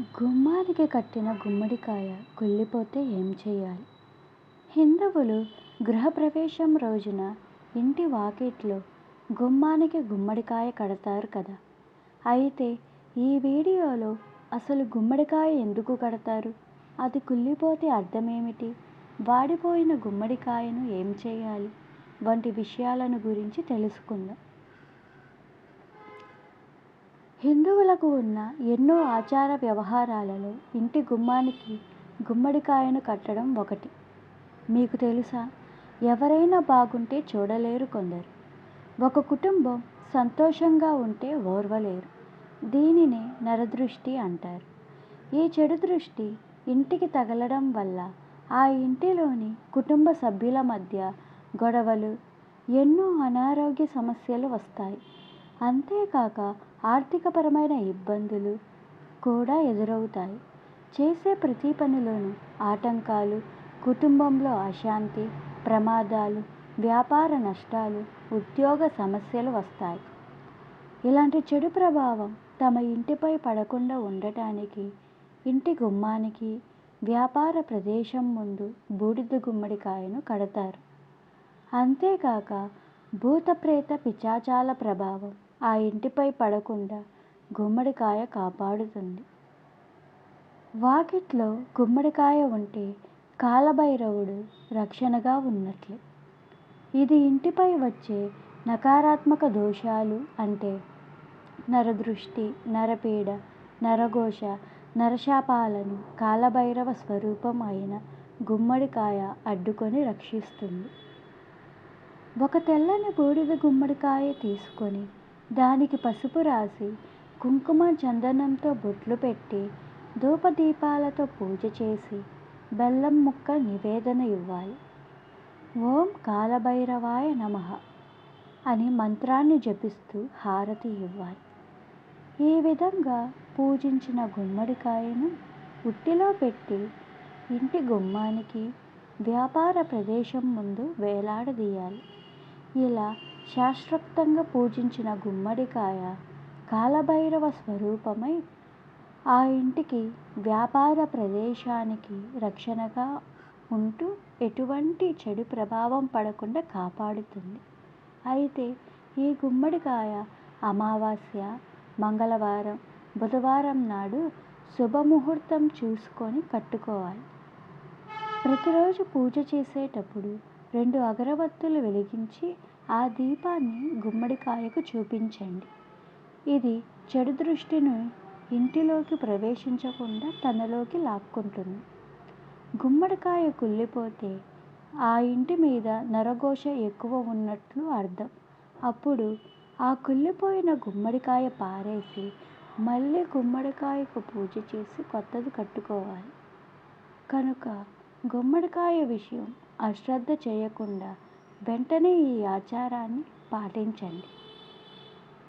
గుమ్మానికి కట్టిన గుమ్మడికాయ కుళ్ళిపోతే ఏం చేయాలి హిందువులు గృహప్రవేశం రోజున ఇంటి వాకిట్లో గుమ్మానికి గుమ్మడికాయ కడతారు కదా. అయితే ఈ వీడియోలో అసలు గుమ్మడికాయ ఎందుకు కడతారు? అది కుళ్ళిపోతే అర్థమేమిటి? వాడిపోయిన గుమ్మడికాయను ఏం చేయాలి వంటి విషయాలను గురించి తెలుసుకుందాం. హిందువులకు ఉన్న ఎన్నో ఆచార వ్యవహారాలలో ఇంటి గుమ్మానికి గుమ్మడికాయను కట్టడం ఒకటి. మీకు తెలుసా? ఎవరైనా బాగుంటే చూడలేరు కొందరు. ఒక కుటుంబం సంతోషంగా ఉంటే ఓర్వలేరు. దీనినే నరదృష్టి అంటారు. ఈ చెడు దృష్టి ఇంటికి తగలడం వల్ల ఆ ఇంటిలోని కుటుంబ సభ్యుల మధ్య గొడవలు ఎన్నో అనారోగ్య సమస్యలు వస్తాయి. అంతేకాక ఆర్థికపరమైన ఇబ్బందులు కూడా ఎదురవుతాయి. చేసే ప్రతి పనిలోనూ ఆటంకాలు కుటుంబంలో అశాంతి ప్రమాదాలు వ్యాపార నష్టాలు ఉద్యోగ సమస్యలు వస్తాయి. ఇలాంటి చెడు ప్రభావం తమ ఇంటిపై పడకుండా ఉండటానికి ఇంటి గుమ్మానికి వ్యాపార ప్రదేశం ముందు బూడిద గుమ్మడికాయను కడతారు. అంతేకాక భూతప్రేత పిచాచాల ప్రభావం ఆ ఇంటిపై పడకుండా గుమ్మడికాయ కాపాడుతుంది. వాకిట్లో గుమ్మడికాయ ఉంటే కాలభైరవుడు రక్షణగా ఉన్నట్లే. ఇది ఇంటిపై వచ్చే నకారాత్మక దోషాలు అంటే నరదృష్టి నరపీడ నరఘోష నరశాపాలను కాలభైరవ స్వరూపం అయిన గుమ్మడికాయ అడ్డుకొని రక్షిస్తుంది. ఒక తెల్లని బూడిద గుమ్మడికాయ తీసుకొని దానికి పసుపు రాసి కుంకుమ చందనంతో బొట్లు పెట్టి ధూపదీపాలతో పూజ చేసి బెల్లం ముక్క నివేదన ఇవ్వాలి. ఓం కాలభైరవాయ నమ అని మంత్రాన్ని జపిస్తూ హారతి ఇవ్వాలి. ఈ విధంగా పూజించిన గుమ్మడికాయను ఉట్టిలో పెట్టి ఇంటి గుమ్మానికి వ్యాపార ప్రదేశం ముందు వేలాడదీయాలి. ఇలా శాస్త్రోక్తంగా పూజించిన గుమ్మడికాయ కాలభైరవ స్వరూపమై ఆ ఇంటికి వ్యాపార ప్రదేశానికి రక్షణగా ఉంటూ ఎటువంటి చెడు ప్రభావం పడకుండా కాపాడుతుంది. అయితే ఈ గుమ్మడికాయ అమావాస్య మంగళవారం బుధవారం నాడు శుభముహూర్తం చూసుకొని కట్టుకోవాలి. ప్రతిరోజు పూజ చేసేటప్పుడు రెండు అగరవత్తులు వెలిగించి ఆ దీపాన్ని గుమ్మడికాయకు చూపించండి. ఇది చెడు దృష్టిని ఇంటిలోకి ప్రవేశించకుండా తనలోకి లాక్కుంటుంది. గుమ్మడికాయ కుళ్ళిపోతే ఆ ఇంటి మీద నరఘోష ఎక్కువ ఉన్నట్లు అర్థం. అప్పుడు ఆ కుళ్ళిపోయిన గుమ్మడికాయ పారేసి మళ్ళీ గుమ్మడికాయకు పూజ చేసి కొత్తది కట్టుకోవాలి. కనుక గుమ్మడికాయ విషయం అశ్రద్ధ చేయకుండా వెంటనే ఈ ఆచారాన్ని పాటించండి.